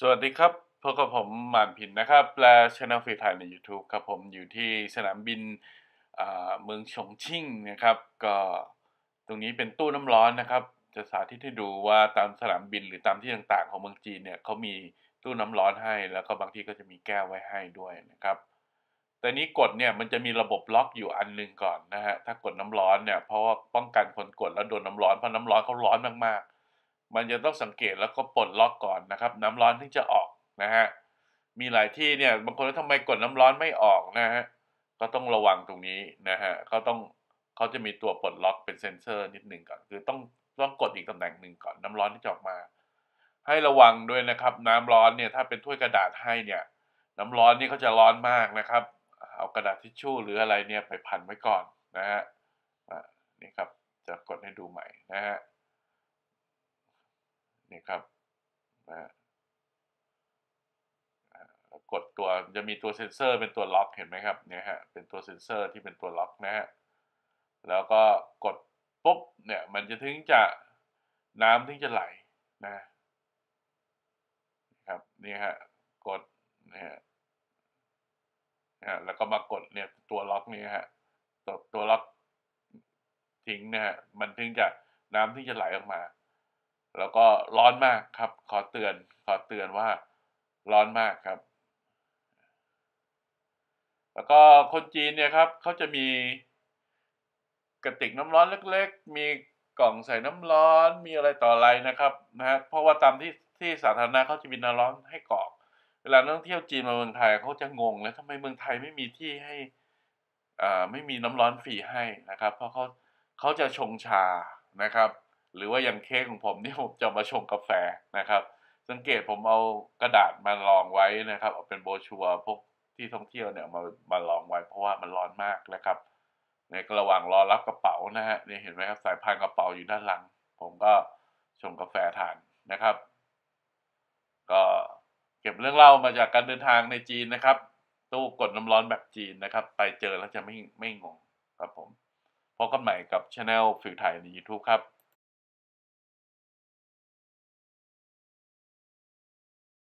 สวัสดีครับพบกับผมหมานผินนะครับแปลช anel ฟรีไทยใน YouTube ครับผมอยู่ที่สนามบินเมืองฉงชิ่งนะครับ ก็ตรงนี้เป็นตู้น้ำร้อนนะครับ จะสาธิตให้ดูว่าตามสนามบินหรือตามที่ต่างๆ ของเมืองจีนเนี่ยเขามีตู้น้ำร้อนให้ แล้วก็บางที่ก็จะมีแก้วไว้ให้ด้วยนะครับแต่นี้กดเนี่ยมันจะมีระบบล็อกอยู่อันหนึงก่อนนะฮะถ้ากดน้ำร้อนเนี่ยเพราะว่าป้องกันคนกดแล้วโดนน้ำร้อนเพราะน้ำร้อนเขาร้อนมากๆ มันจะต้องสังเกตแล้วก็ปลดล็อกก่อนนะครับ น้ำร้อนถึงจะออกนะฮะมีหลายที่เนี่ยบางคนว่าทำไมกดน้ำร้อนไม่ออกนะฮะก็ต้องระวังตรงนี้นะฮะเขาต้องเขาจะมีตัวปลดล็อกเป็นเซ็นเซอร์นิดหนึ่งก่อน คือต้องต้องกดอีกตำแหน่งหนึ่งก่อนน้ำร้อนที่จะออกมา ให้ระวังด้วยนะครับ น้ำร้อนเนี่ยถ้าเป็นถ้วยกระดาษให้เนี่ย น้ำร้อนนี่เขาจะร้อนมากนะครับ เอากระดาษทิชชู่หรืออะไรเนี่ยไปพันไว้ก่อนนะฮะนี่ครับจะกดให้ดูใหม่นะฮะ นี่ครับนะกดตัวจะมีตัวเซ็นเซอร์เป็นตัวล็อกเห็นไหมครับเนี่ยฮะเป็นตัวเซ็นเซอร์ที่เป็นตัวล็อกนะฮะแล้วก็กดปุ๊บเนี่ยมันจะถึงจะน้ำถึงจะไหลนะครับนี่ฮะกดนะฮะนะฮะแล้วก็มากดเนี่ยตัวล็อกนี้ฮะตัวตัวล็อกทิ้งนะฮะมันถึงจะน้ำที่จะไหลออกมา แล้วก็ร้อนมากครับ ขอเตือน ขอเตือนว่าร้อนมากครับ แล้วก็คนจีนเนี่ยครับเขาจะมีกระติกน้ำร้อนเล็ก ๆ มีกล่องใส่น้ำร้อน มีอะไรต่ออะไรนะครับนะฮะเพราะว่าตามที่ที่สาธารณะเขาจะมีน้ำร้อนให้กรอก เวลานักท่องเที่ยวจีนมาเมืองไทยเขาจะงงเลยทำไมเมืองไทยไม่มีที่ให้อ่าไม่มีน้ำร้อนฟรีให้นะครับ เพราะเขาเขาจะชงชานะครับ หรือว่าอย่างเค้กของผมนี่ผมจะมาชงกาแฟนะครับ สังเกตผมเอากระดาษมารองไว้นะครับ เอาเป็นโบชัวร์พวกที่ท่องเที่ยวเนี่ยมามาลองไว้เพราะว่ามันร้อนมากนะครับ ในระหว่างรอรับกระเป๋านะฮะนี่เห็นไหมครับสายพานกระเป๋าอยู่ด้านหลัง ผมก็ชงกาแฟทานนะครับ ก็เก็บเรื่องเล่ามาจากการเดินทางในจีนนะครับ ตู้กดน้ำร้อนแบบจีนนะครับ ไปเจอแล้วจะไม่ไม่งงครับผมพบกันใหม่กับช anel ฟิวไทยใน YouTube ครับ